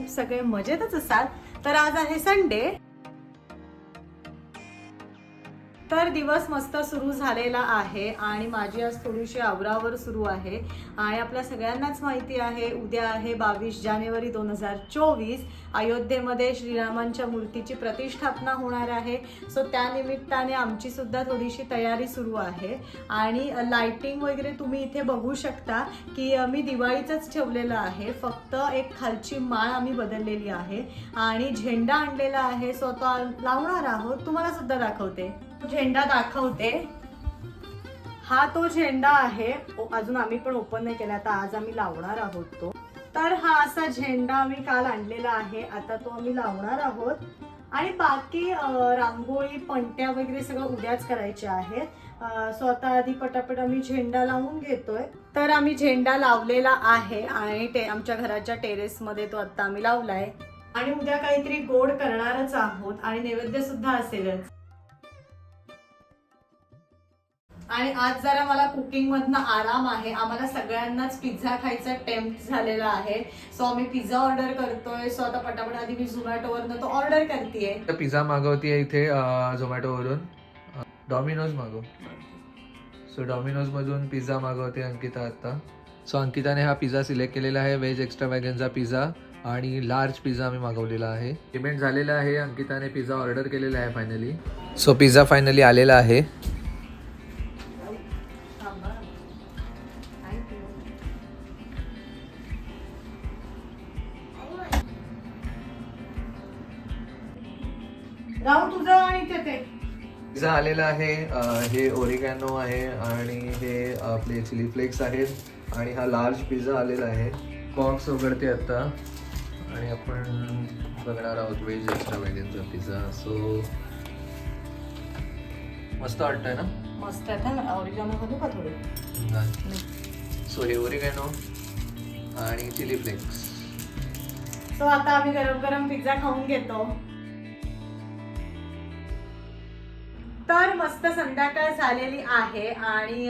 Hope सगळे मजेतच असाल. तर आज आहे संडे तर दिवस मस्त सुरू झालेला आहे आणि माझी आज थोडीशी आवरावर सुरू आहे. आणि आपल्या सगळ्यांनाच माहिती आहे उद्या आहे बावीस जानेवारी दोन हजार चोवीस. अयोध्येमध्ये श्रीरामांच्या मूर्तीची प्रतिष्ठापना होणार आहे. सो त्या निमित्ताने आमची सुद्धा थोडीशी तयारी सुरू आहे. आणि लाइटिंग वगैरे तुम्ही इथे बघू शकता की मी दिवाळीचंच ठेवलेलं आहे. फक्त एक खालची माळ आम्ही बदललेली आहे. आणि झेंडा आणलेला आहे. सो तो लावणार आहोत. तुम्हाला सुद्धा दाखवते. झेंडा दाखवते. हा तो झेंडा आहे. अजून आम्ही पण ओपन नाही केला. आता आज आम्ही लावणार आहोत तो. तर हा असा झेंडा आम्ही काल आणलेला आहे. आता तो आम्ही लावणार आहोत. आणि बाकी रांगोळी पणत्या वगैरे सगळं उद्याच करायचे आहेत. स्वतः सो आता आधी पटापट आम्ही झेंडा लावून घेतोय. तर आम्ही झेंडा लावलेला आहे आणि ते आमच्या घराच्या टेरेसमध्ये तो आता आम्ही लावलाय. आणि उद्या काहीतरी गोड करणारच आहोत आणि नैवेद्य सुद्धा असेलच. आणि आज जरा मला कुकिंग मधनं आराम आहे. आम्हाला सगळ्यांनाच पिझ्झा खायचा टेम्प्ट झालेला आहे. सो आम्ही पिझ्झा ऑर्डर करतोय. सो आता पटापट आधी मी झोमॅटोवरनं तो ऑर्डर करते पिझ्झा मागवतीये इथे झोमॅटोवरून डॉमिनोज मागव. सो डॉमिनोज मधून पिझ्झा मागवते अंकिता आता. सो अंकिताने हा पिझ्झा सिलेक्ट केलेला आहे. व्हेज एक्स्ट्रा वॅगनचा पिझ्झा आणि लार्ज पिझ्झा आम्ही मागवलेला आहे. पेमेंट झालेला आहे. अंकिताने पिझ्झा ऑर्डर केलेला आहे फायनली सो पिझ्झा फायनली आलेला आहे. पिझ्झा आलेला आहे हे ओरिगॅनो आहे आणि हे आपले चिली फ्लेक्स आहेत आणि हा लार्ज पिझ्झा आलेला आहे. बॉक्स उघडते आता आणि आपण बघणार आहोत व्हेज एक्स्ट्रा वॅगनचा पिझ्झा सो मस्त वाटतंय ना? मस्त आहे ना? ऑरिजिनल घालू का थोडे? सो हे ओरिगॅनो आणि चिली फ्लेक्स सो आता आम्ही गरम गरम पिझ्झा खाऊन घेतो. तर मस्त संध्याकाळ झालेली आहे आणि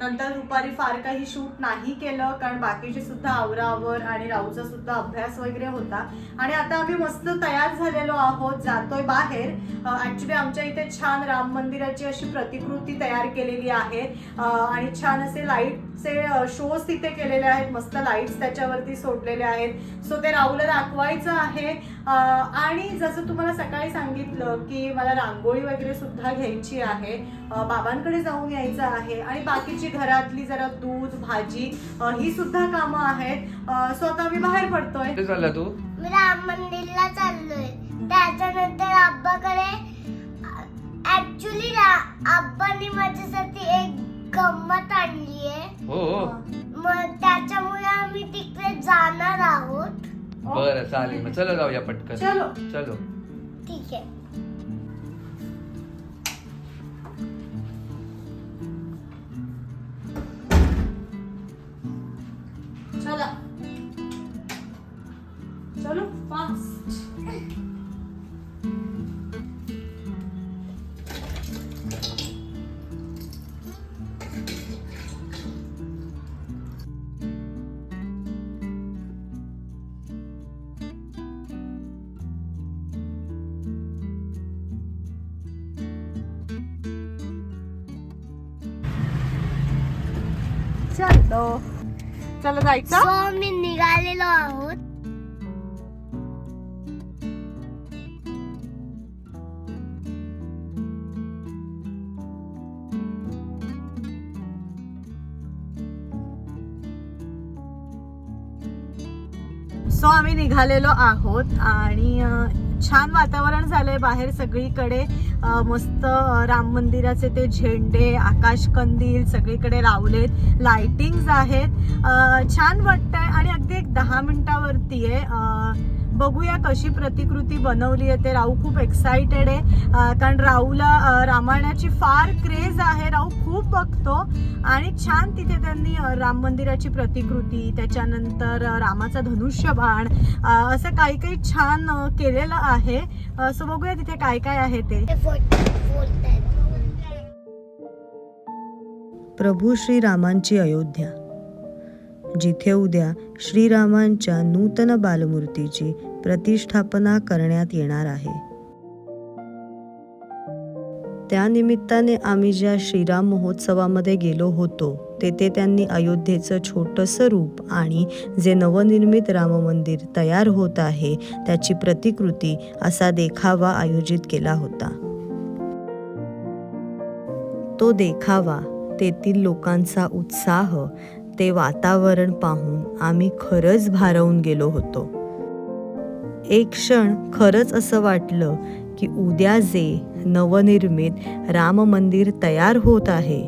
नंतर दुपारी फार काही शूट नाही केलं कारण बाकीचे सुद्धा आवरावर आणि राहूचा सुद्धा अभ्यास वगैरे होता. आणि आता आम्ही मस्त तयार झालेलो आहोत जातोय बाहेर. ऍक्च्युली आमच्या इथे छान राम मंदिराची अशी प्रतिकृती तयार केलेली आहे. आणि छान असे लाइट लाईटचे शोज तिथे केलेले आहेत मस्त लाईट्स त्याच्यावरती सोडलेले आहेत. सो ते राहूला दाखवायचं आहे. आणि जसं तुम्हाला सकाळी सांगितलं की मला रांगोळी वगैरे सुद्धा घ्यायची आहे बाबांकडे जाऊन यायचं आहे. आणि बाकीची घरातली जरा दूध भाजी ही सुद्धा कामं आहेत. सो आता मी बाहेर पडतोय. चालला तू? मी राम मंदिरला चाललोय. त्याच्यानंतर आब्बाकडे ऍक्च्युली आब्बानी माझ्यासाठी एक गंमत आणली आहे. हो हो. मग त्याच्यामुळे आम्ही तिकडे जाणार आहोत. बरं चालेल. मग चला जाऊया पटकन. चलो. चलो. ठीक आहे. चला. चलो फास्ट चलो चला जायचं? मी निघालेलो आहोत. सो आम्ही निघालेलो आहोत आणि छान वातावरण झालंय बाहेर सगळीकडे. मस्त राम मंदिराचे ते झेंडे आकाश कंदील सगळीकडे लावलेत. लाइटिंग आहेत. छान वाटतंय आणि अगदी एक दहा मिनिटावरती आहे बघूया कशी प्रतिकृती बनवली आहे. ते राहू खूप एक्साइटेड आहे. कारण राहूला रामायणाची फार क्रेज आहे. राहू खूप बघतो. आणि छान तिथे त्यांनी राम मंदिराची प्रतिकृती त्याच्यानंतर रामाचा धनुष्यबाण असं काही काही छान केलेलं आहे. असं बघूया तिथे काय काय आहे ते. प्रभू श्रीरामांची अयोध्या. जिथे उद्या श्रीरामांच्या नूतन बालमूर्तीची प्रतिष्ठापना करण्यात येणार आहे. त्यानिमित्ताने आम्ही ज्या श्रीराम महोत्सवामध्ये गेलो होतो तेथे त्यांनी अयोध्येचं छोटंसं रूप आणि जे नवनिर्मित राम मंदिर तयार होत आहे त्याची प्रतिकृती असा देखावा आयोजित केला होता. तो देखावा तेथील लोकांचा उत्साह ते वातावरण पाहून आम्ही खरंच भारावून गेलो होतो. एक क्षण खरंच असं वाटलं की उद्या जे नवनिर्मित राम मंदिर तयार होत आहे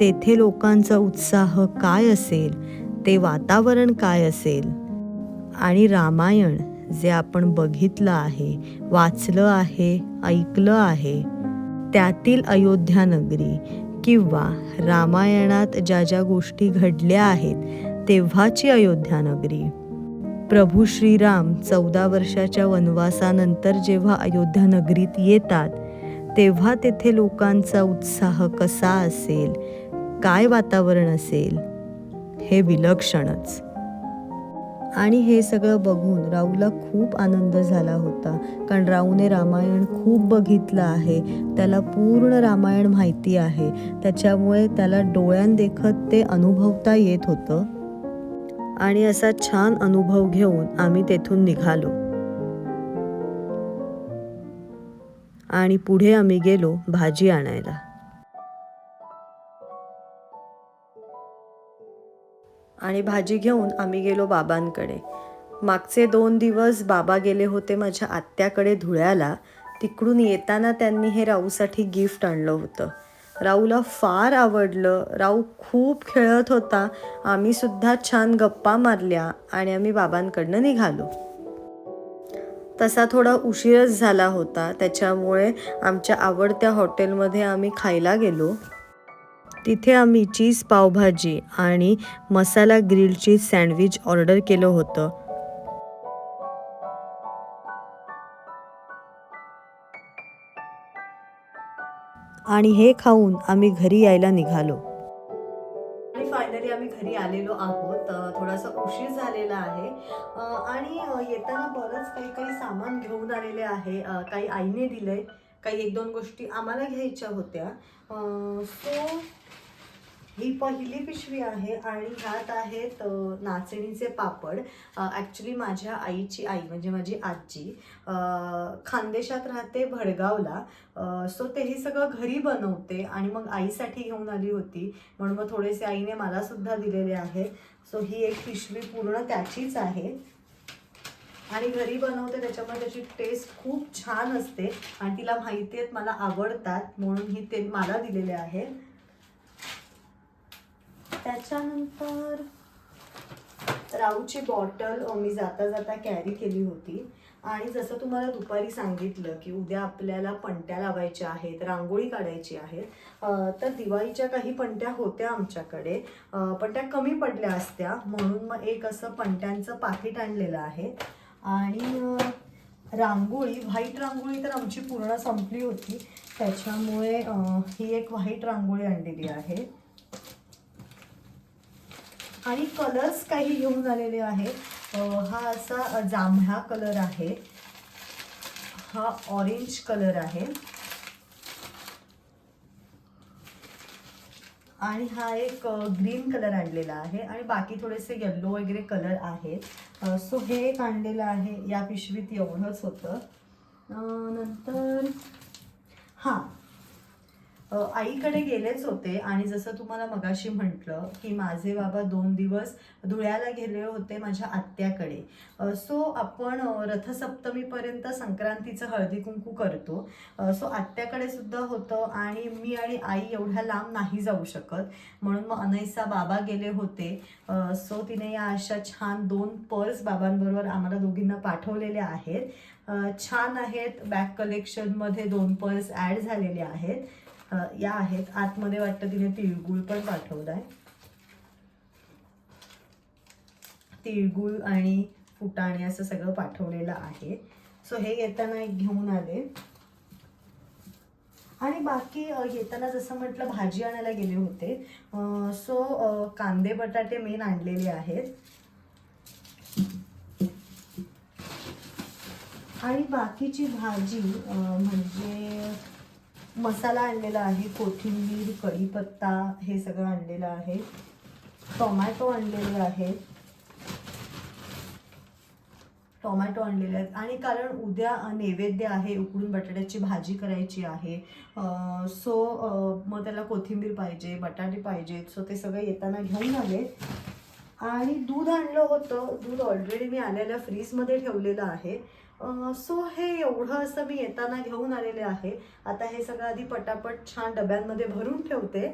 तेथे लोकांचा उत्साह काय असेल ते वातावरण काय असेल? आणि रामायण जे आपण बघितलं आहे वाचलं आहे ऐकलं आहे त्यातील अयोध्या नगरी किंवा रामायणात ज्या ज्या गोष्टी घडल्या आहेत तेव्हाची अयोध्या नगरी. प्रभू श्रीराम चौदा वर्षाच्या वनवासानंतर जेव्हा अयोध्या नगरीत येतात तेव्हा तेथे लोकांचा उत्साह कसा असेल? काय वातावरण असेल? हे विलक्षणच. आणि हे सगळं बघून राहूला खूप आनंद झाला होता कारण राहूने रामायण खूप बघितलं आहे. त्याला पूर्ण रामायण माहिती आहे. त्याच्यामुळे त्याला डोळ्यांदेखत ते अनुभवता येत होतं. आणि असा छान अनुभव घेऊन आम्ही तेथून निघालो. आणि पुढे आम्ही गेलो भाजी आणायला. आणि भाजी घेऊन आम्ही गेलो बाबांकडे. मागचे दोन दिवस बाबा गेले होते माझ्या आत्याकडे धुळ्याला. तिकडून येताना त्यांनी हे राऊसाठी गिफ्ट आणलं होतं. राऊला फार आवडलं. राऊ खूप खेळत होता. आम्ही सुद्धा छान गप्पा मारल्या आणि आम्ही बाबांकडनं निघालो. तसा थोडा उशीरच झाला होता. त्याच्यामुळे आमच्या आवडत्या हॉटेलमध्ये आम्ही खायला गेलो. तिथे आम्ही चीज पावभाजी आणि masala grill cheese sandwich order केलं होतं. आणि हे खाऊन आम्ही घरी यायला निघालो. आणि फायनली आम्ही घरी आलेलो आहोत. थोडासा उशीर झालेला आहे. आणि येताना बरंच काही काही सामान घेऊन आलेले आहे. काही आईने दिलंय. काही एक दोन गोष्टी आम्हाला घ्यायच्या होत्या. सो ही पहिली पिशवी आहे आणि ह्यात आहेत नाचणीचे पापड. ॲक्च्युली माझ्या आईची आई म्हणजे माझी आजी खानदेशात राहते भडगावला. सो ते हे सगळं घरी बनवते आणि मग आईसाठी घेऊन आली होती. म्हणून मग थोडेसे आईने मला सुद्धा दिलेले आहे. सो ही एक पिशवी पूर्ण त्याचीच आहे. आणि घरी बनवते त्याच्यामुळे त्याची टेस्ट खूप छान असते आणि तिला माहिती आहेत मला आवडतात म्हणून ही ते मला दिलेले आहे त्याच्यानंतर राऊची बॉटल मी जाता जाता कॅरी केली होती. आणि जसं तुम्हाला दुपारी सांगितलं की उद्या आपल्याला पणत्या लावायच्या आहेत रांगोळी काढायची आहे तर दिवाळीच्या काही पणत्या होत्या आमच्याकडे. पण त्या कमी पडल्या असत्या म्हणून मग एक असं पणत्यांचं पाकिट आणलेलं आहे. आणि रांगोळी व्हाईट रांगोळी तर आमची पूर्ण संपली होती. त्याच्यामुळे ही एक व्हाईट रांगोळी आणलेली आहे. आणि कलर्स काही घेऊन आलेले आहेत. हा असा जांभळा कलर आहे. हा ऑरेंज कलर आहे. आणि हा एक ग्रीन कलर आणलेला आहे. आणि बाकी थोडेसे येल्लो वगैरे कलर आहेत. सो हे एक आणलेलं आहे. या पिशवीत एवढंच होतं. नंतर हां आईकडे गेलेच होते आणि जसं तुम्हाला मगाशी म्हटलं की माझे बाबा दोन दिवस धुळ्याला गेले होते माझ्या आत्याकडे. सो आपण रथसप्तमीपर्यंत संक्रांतीचं हळदी कुंकू करतो. सो आत्याकडे सुद्धा होतं आणि मी आणि आई एवढ्या लांब नाही जाऊ शकत. म्हणून मग अनैसा बाबा गेले होते. सो तिने या अशा छान दोन पर्स बाबांबरोबर आम्हाला दोघींना पाठवलेल्या आहेत. छान आहेत बॅक कलेक्शनमध्ये दोन पर्स ॲड झालेले आहेत. या आहेत. आतमध्ये वाटतं तिने तिळगुळ पण पाठवलाय. तिळगुळ आणि फुटाणे असं सगळं पाठवलेलं आहे. सो हे येताना एक घेऊन आले. आणि बाकी येताना जसं म्हटलं भाजी आणायला गेले होते. सो कांदे बटाटे मेन आणलेले आहेत. आणि बाकीची भाजी म्हणजे मसाला आणलेला आहे कोथिंबीर कढीपत्ता हे सगळं आणलेलं आहे. टोमॅटो आणलेले आहेत. टोमॅटो आणलेले आहेत. आणि कारण उद्या नैवेद्य आहे उकडून बटाट्याची भाजी करायची आहे सो मग त्याला कोथिंबीर पाहिजे बटाटे पाहिजेत सो ते सगळं येताना घेऊन आले. आणि दूध आणलं होतं. दूध ऑलरेडी मी आलेल्या फ्रीजमध्ये ठेवलेलं आहे. सो हे एवढं असं मी येताना घेऊन आलेले आहे. आता हे सगळं आधी पटापट छान डब्यांमध्ये भरून ठेवते.